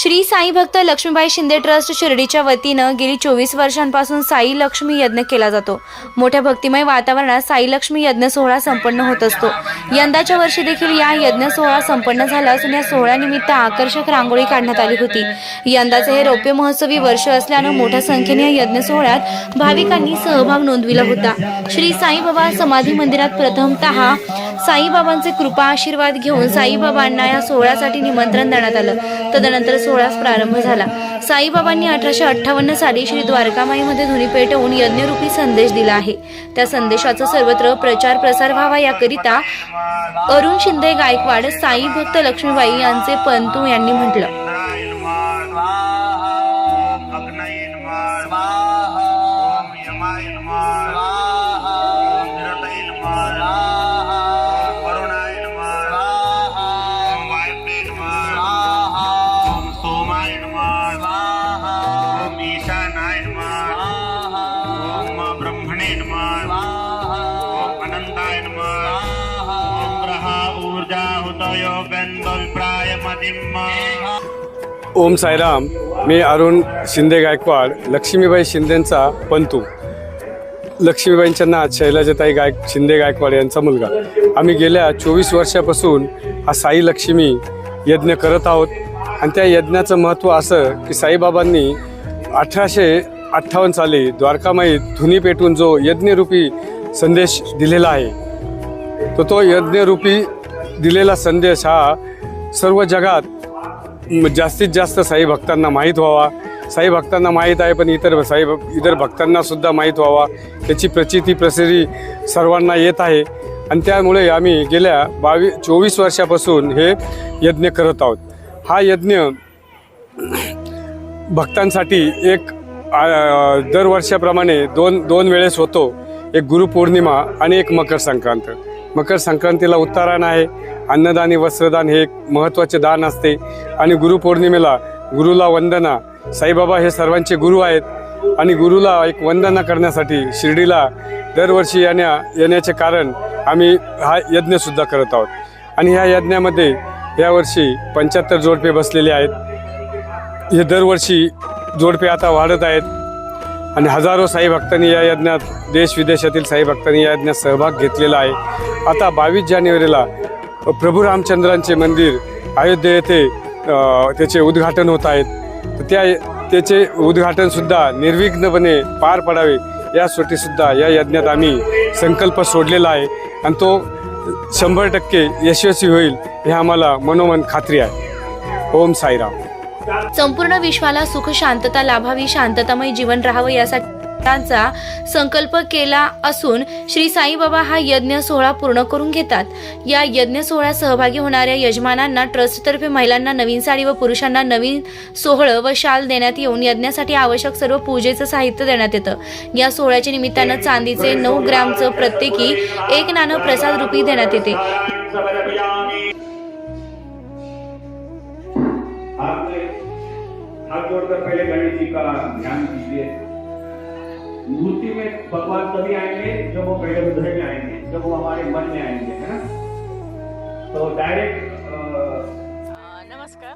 श्री साई भक्त लक्ष्मीबाई शिंदे ट्रस्ट शिर्डीच्या वतीनं गेली चोवीस वर्षांपासून साई लक्ष्मी यज्ञ केला जातो. मोठ्या भक्तिमय वातावरणात साई लक्ष्मी यज्ञ सोहळा संपन्न होत असतो. यंदाच्या वर्षी देखील या यज्ञ सोहळा संपन्न झाला असून या सोहळ्यानिमित्त आकर्षक रांगोळी काढण्यात आली होती. यंदाचे हे रौप्य महोत्सवी वर्ष असल्यानं मोठ्या संख्येने या यज्ञ सोहळ्यात भाविकांनी सहभाग नोंदविला होता. श्री साईबाबा समाधी मंदिरात प्रथमतः साईबाबांचे कृपा आशीर्वाद घेऊन साईबाबांना या सोहळ्यासाठी निमंत्रण देण्यात आलं. तदनंतर सोहळ्यास प्रारंभ झाला. साईबाबांनी अठराशे अठ्ठावन्न साली श्री द्वारकामाईमध्ये धुनी पेटवून यज्ञरूपी संदेश दिला आहे. त्या संदेशाचा सर्वत्र प्रचार प्रसार व्हावा याकरिता अरुण शिंदे गायकवाड साई भक्त लक्ष्मीबाई यांचे पंतू यांनी म्हटलं. ओम साईराम मी अरुण शिंदे गायकवाड लक्ष्मीबाई शिंदेंचा पंतू. लक्ष्मीबाईंच्या नाथ शैलाजताई गायक शिंदे गायकवाड यांचा मुलगा. आम्ही गेल्या चोवीस वर्षापासून हा साई लक्ष्मी यज्ञ करत आहोत आणि त्या यज्ञाचं महत्त्व असं की साईबाबांनी अठराशे अठ्ठावन्न साली द्वारकामाईत धुनी पेटून जो यज्ञरूपी संदेश दिलेला आहे तो तो यज्ञरूपी दिलेला संदेश हा सर्व जगात जास्तीत जास्त साई भक्तांना माहीत व्हावा. साई भक्तांना माहीत आहे पण इतर साई इतर भक्तांनासुद्धा माहीत व्हावा. त्याची प्रचिती प्रसिद्धी सर्वांना येत आहे. आणि त्यामुळे आम्ही गेल्या बावीस चोवीस वर्षापासून हे यज्ञ करत आहोत. हा यज्ञ भक्तांसाठी एक दरवर्षाप्रमाणे दोन दोन वेळेस होतो. एक गुरुपौर्णिमा आणि एक मकर संक्रांत. मकर संक्रांतीला उत्तरायण आहे. अन्नदान वस्त्रदान हे एक महत्त्वाचे दान असते. आणि गुरुपौर्णिमेला गुरुला वंदना. साईबाबा हे सर्वांचे गुरु आहेत. आणि गुरुला एक वंदना करण्यासाठी शिर्डीला दरवर्षी येण्या येण्याचे कारण आम्ही हा यज्ञसुद्धा करत आहोत. आणि ह्या यज्ञामध्ये यावर्षी पंच्याहत्तर जोडपे बसलेले आहेत. हे दरवर्षी जोडपे आता वाढत आहेत. आणि हजारो साई भक्तांनी या यज्ञात देश विदेशातील साई भक्तांनी या यज्ञात सहभाग घेतलेला आहे. आता बावीस जानेवारीला प्रभू रामचंद्रांचे मंदिर अयोध्ये येथे त्याचे उद्घाटन होत आहेत. तर त्या त्याचे उद्घाटनसुद्धा निर्विघ्नपणे पार पडावे यासाठीसुद्धा या यज्ञात आम्ही संकल्प सोडलेला आहे. आणि तो शंभर टक्के यशस्वी होईल हे आम्हाला मनोमन खात्री आहे. ओम साईराम. संपूर्ण विश्वाला सुख शांतता लाभावी शांततामय जीवन राहावं यासाठी त्यांचा संकल्प केला असून श्री साईबाबा हा यज्ञ सोहळा पूर्ण करून घेतात. या यज्ञ सोहळ्यात सहभागी होणाऱ्या यजमानांना ट्रस्टतर्फे महिलांना नवीन साडी व पुरुषांना नवीन सोहळं व शाल देण्यात येऊन यज्ञासाठी आवश्यक सर्व पूजेचं साहित्य देण्यात येतं. या सोहळ्याच्या निमित्तानं चांदीचे नऊ ग्रॅमचं प्रत्येकी एक नाणं प्रसाद रूपी देण्यात येते. हाथ जोड़कर पहले गणेश जी का ध्यान कीजिए. मूर्ति में भगवान तभी आएंगे जब वो पहले हृदय में आएंगे जब वो हमारे मन में आएंगे है ना? तो डायरेक्ट नमस्कार.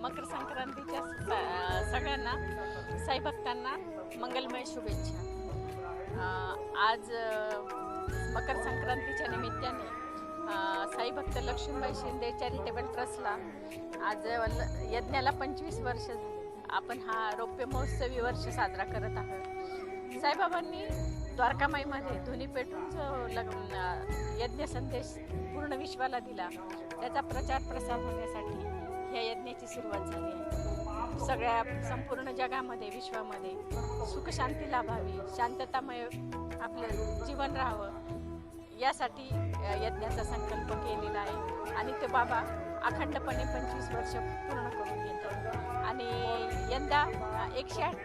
मकर संक्रांतीच्या सगळ्यांना साई भक्तांना मंगलमय शुभेच्छा. आज मकर संक्रांतीच्या निमित्ताने साई भक्त लक्ष्मीबाई शिंदे चॅरिटेबल ट्रस्टला आज ल- यज्ञाला पंचवीस वर्ष झाली. आपण हा रौप्य महोत्सवी वर्ष साजरा करत आहोत. साईबाबांनी द्वारकामाईमध्ये धुनी पेटून लग्न यज्ञ संदेश पूर्ण विश्वाला दिला. त्याचा प्रचार प्रसार होण्यासाठी ह्या यज्ञाची सुरुवात झाली आहे. सगळ्या संपूर्ण जगामध्ये विश्वामध्ये सुखशांती लाभावी शांततामय आपलं जीवन राहावं यासाठी यज्ञाचा संकल्प केलेला आहे. आणि ते बाबा अखंडपणे पंचवीस वर्ष पूर्ण करून घेतात आणि यंदा एकशे आठ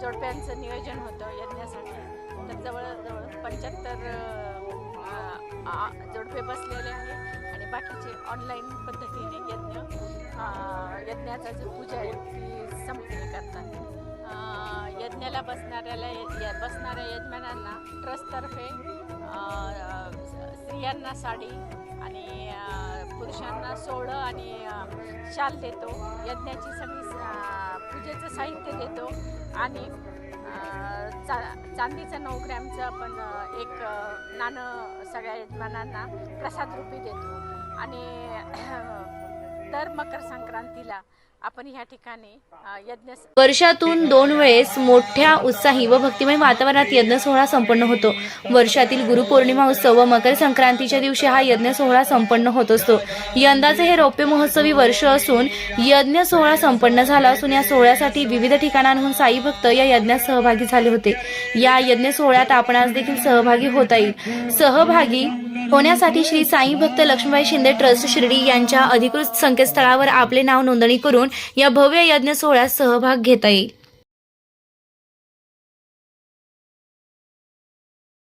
जोडप्यांचं नियोजन होतं यज्ञासाठी. तर जवळजवळ पंच्याहत्तर जोडपे बसलेले आहे आणि बाकीचे ऑनलाईन पद्धतीने यज्ञ यज्ञाचा जो पूजा आहे ती संपन्न करतात. यज्ञाला बसणाऱ्याला यज्ञ बसणाऱ्या यजमानांना ट्रस्टतर्फे स्त्रियांना साडी आणि पुरुषांना सोळं आणि शाल देतो. यज्ञाची सगळी पूजेचं साहित्य देतो आणि चा चांदीचं नऊ ग्रॅमचं आपण एक नाणं सगळ्या यजमानांना प्रसाद रूपी देतो. आणि दर मकर संक्रांतीला आपण ह्या ठिकाणी यज्ञ वर्षातून दोन वेळेस मोठ्या उत्साही व भक्तिमय वातावरणात यज्ञ सोहळा संपन्न होतो. वर्षातील गुरुपौर्णिमा उत्सव व मकर संक्रांतीच्या दिवशी हा यज्ञ सोहळा संपन्न होत असतो. यंदाचे हे रौप्य महोत्सवी वर्ष असून यज्ञ सोहळा संपन्न झाला असून या सोहळ्यासाठी विविध ठिकाणांहून साई भक्त या यज्ञात सहभागी झाले होते. या यज्ञ सोहळ्यात आपण आज देखील सहभागी होता येईल. सहभागी होण्यासाठी श्री साई भक्त लक्ष्मीबाई शिंदे ट्रस्ट शिर्डी यांच्या अधिकृत संकेतस्थळावर आपले नाव नोंदणी करून या भव्य यज्ञ सोहळ्यात सहभाग घेता येईल.